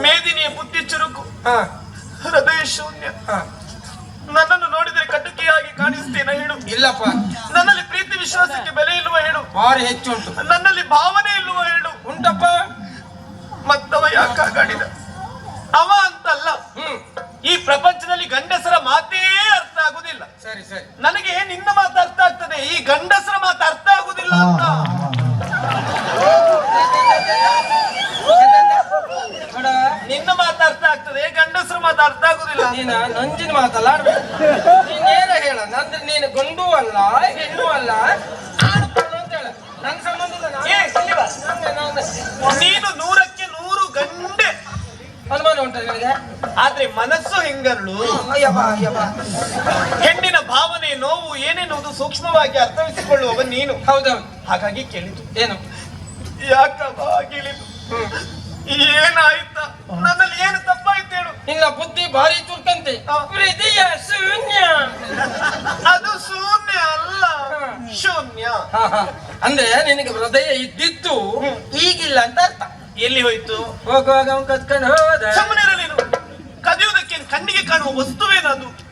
ಮೇದಿನಿಯ ಬುದ್ಧಿ ಚುರುಕು. ಹಾ ಹೃದಯ ಶೂನ್ಯ. ಹಾ ನನ್ನನ್ನು ನೋಡಿದರೆ ಕಟುಕಿಯಾಗಿ ಕಾಣಿಸ್ತೇನೆ ಹೇಳು. ಇಲ್ಲಪ್ಪ. ನನ್ನಲ್ಲಿ ಪ್ರೀತಿ ವಿಶ್ವಾಸಕ್ಕೆ ಬೆಲೆ ಇಲ್ವ ಹೇಳು. ಭಾರಿ ಹೆಚ್ಚುಂಟು. ನನ್ನಲ್ಲಿ ಭಾವನೆ ಇಲ್ವ ಹೇಳು. ಉಂಟಪ್ಪ. ಮತ್ತವ ಯಾಕಾಗಾಡಿದ ಅವ ಅಂತಲ್ಲ. ಹ್ಮ್. ಈ ಪ್ರಪಂಚದಲ್ಲಿ ಗಂಡಸರ ಮಾತೇ ಅರ್ಥ ಆಗುದಿಲ್ಲ. ಸರಿ ಸರಿ. ನನಗೆ ನಿನ್ನ ಮಾತು ಅರ್ಥ ಆಗ್ತದೆ? ಈ ಗಂಡಸರ ಮಾತು ಅರ್ಥ ಆಗುದಿಲ್ಲ ಅಂತ ನೋಡ ನಿನ್ನ ಮಾತು ಅರ್ಥ ಆಗ್ತದೆ ಗಂಡಸರ ಮಾತು ಅರ್ಥ ಆಗುದಿಲ್ಲ. ನೀನ ನಂಜಿನ ಮಾತಲ್ಲ ನೀನೇನ ಹೇಳ? ನಂದ್ರೆ ನೀನು ಗಂಡು ಅಲ್ಲ ಹೆಣ್ಣು ಅಲ್ಲ ಅಂತ ಹೇಳ. ನನ್ ಸಂಬಂಧ ನಾನು- ನೀನು ನೂರಕ್ಕೆ ನೂರು ಗಂಡೆ. ಅನುಮಾನ ಉಂಟ ನಿನಗೆ? ಆದ್ರೆ ಮನಸ್ಸು ಹೆಂಗರ್ಳು. ಹೆಣ್ಣಿನ ಭಾವನೆ ನೋವು ಏನೇನುವುದು ಸೂಕ್ಷ್ಮವಾಗಿ ಅರ್ಥವಿಸಿಕೊಳ್ಳುವವ ನೀನು. ಹೌದೌದು. ಹಾಗಾಗಿ ಕೇಳಿತು. ಏನು? ಯಾಕಪ್ಪ ಕೇಳಿತು? ಏನಾಯ್ತ? ನನ್ನಲ್ಲಿ ಏನು ತಪ್ಪಾಯ್ತು? ನಿನ್ನ ಬುದ್ಧಿ ಭಾರಿ ತುರ್ತಂತೆ. ಹೃದಯ ಶೂನ್ಯ. ಅದು ಶೂನ್ಯ ಅಲ್ಲ. ಶೂನ್ಯ. ಅಂದ್ರೆ ನಿನಗೆ ಹೃದಯ ಇದ್ದಿತ್ತು. ಈಗಿಲ್ಲ ಅಂತ ಅರ್ಥ. ಎಲ್ಲಿ ಹೋಯ್ತು? ಹೋಗುವಾಗ ಅವ್ನು ಕತ್ಕೊಂಡು ಹೋದ. ಸುಮ್ಮನೆ ಕದಿಯುವುದಕ್ಕೆ ಕಣ್ಣಿಗೆ ಕಾಣುವ ವಸ್ತುವೇನದು?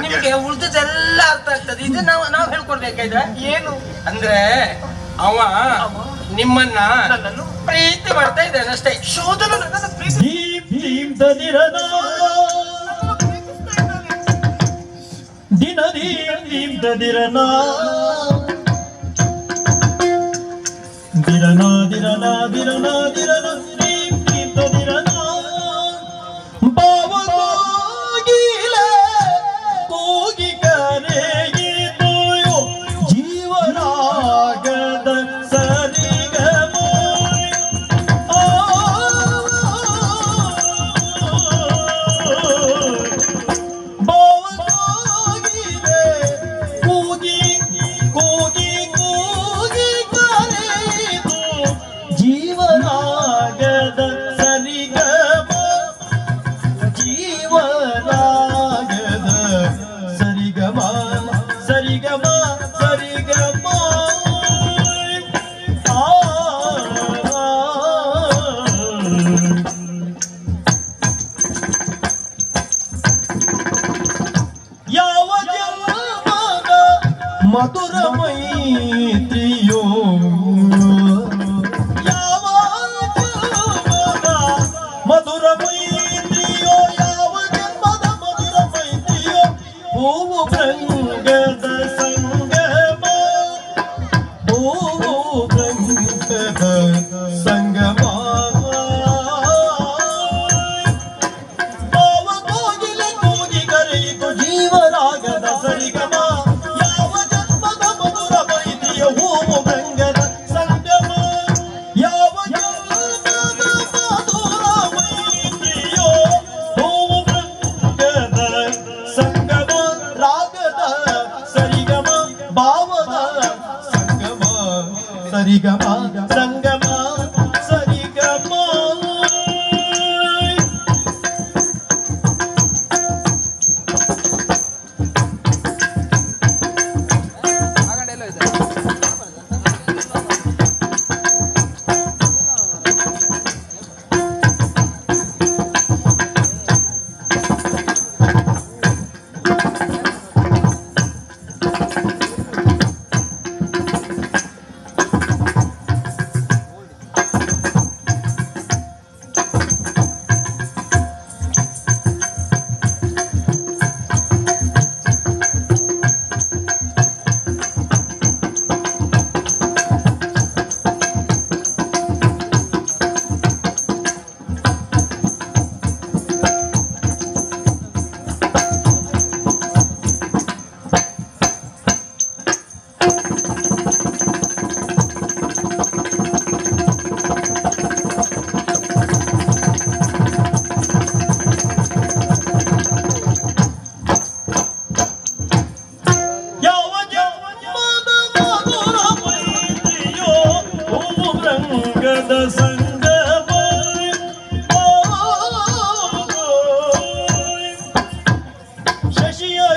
ನಿಮ್ಗೆ ಉಳಿದದೆಲ್ಲ ಅರ್ಥ ಆಗ್ತದೆ. ಇದು ನಾವು ನಾವು ಹೇಳ್ಕೊಡ್ಬೇಕಾಯ್ತ? ಏನು? ಅಂದ್ರೆ ಅವ? ನಿಮ್ಮನ್ನ ನನ್ನನ್ನು ಪ್ರೀತಿ ಮಾಡ್ತಾ ಇದ್ದಾನೆ ಅಷ್ಟೇ. ಶೋಧನ ಪ್ರೀತಿ- ದಿರನ ದಿರನ ದಿರನ ದಿರನ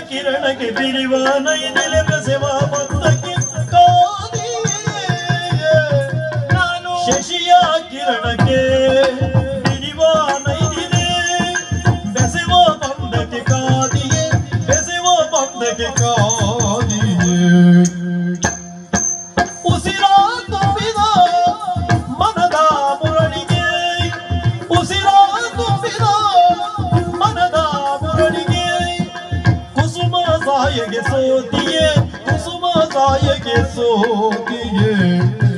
ಕಿರಣಕ್ಕೆ ಬಿರಿವ ನೈನೆಲೆ ಬೆಸೆವ ಬಂದಕ್ಕೆ ನಾನು ಶಶಿಯ ಕಿರಣ ಕಿರಣಕ್ಕೆ ಬಿಡಿವ ನೈದಿದೆ ಬೆಸೆವ ಬಂದಕ್ಕೆ ಕಾದಿಯೇ, ಬೆಸೆವ ಬಂದಕ್ಕೆ ಕಾದಿಯೇ げそうて言え、細まさやげそうて言え。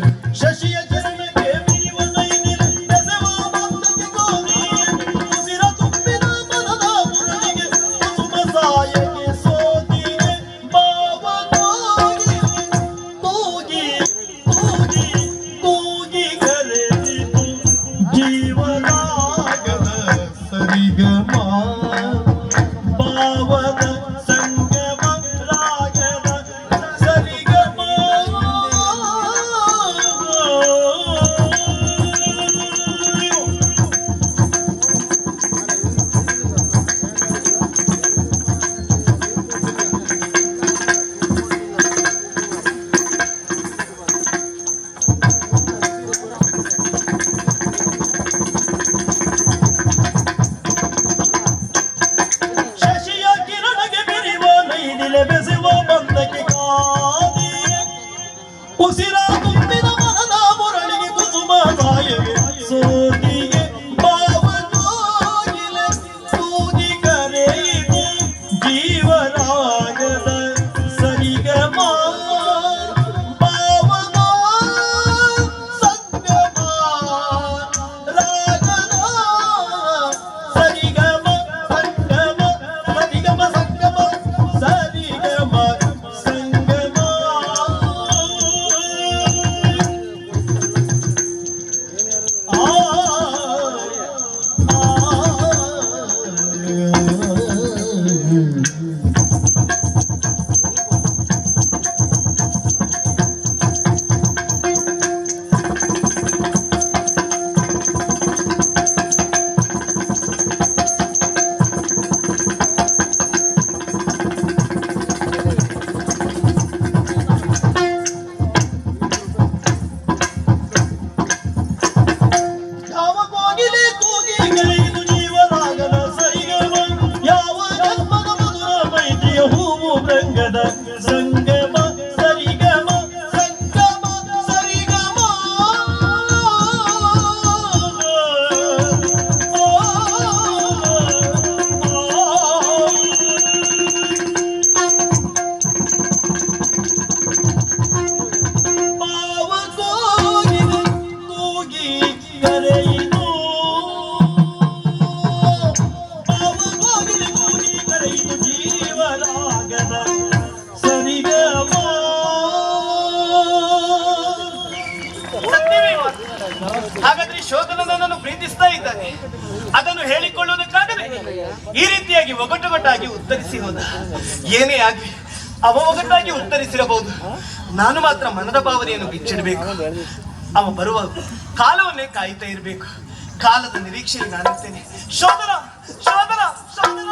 ನನ್ನನ್ನು ಪ್ರೀತಿಸ್ತಾ ಇದ್ದಾನೆ. ಅದನ್ನು ಹೇಳಿಕೊಳ್ಳುವುದಕ್ಕಾಗದೆ ಈ ರೀತಿಯಾಗಿ ಒಗಟುಗೊಟ್ಟಾಗಿ ಉತ್ತರಿಸಿ ಹೋದ. ಏನೇ ಆಗಲಿ, ಅವ ಒಗಟಾಗಿ ಉತ್ತರಿಸಿರಬಹುದು. ನಾನು ಮಾತ್ರ ಮನದ ಭಾವನೆಯನ್ನು ಬಿಚ್ಚಿಡಬೇಕು. ಅವ ಬರುವ ಕಾಲವನ್ನೇ ಕಾಯ್ತಾ ಇರಬೇಕು. ಕಾಲದ ನಿರೀಕ್ಷೆಯಲ್ಲಿ ನಾನಿರ್ತೇನೆ. ಶೋಧನ ಶೋಧನ ಶೋಧನ!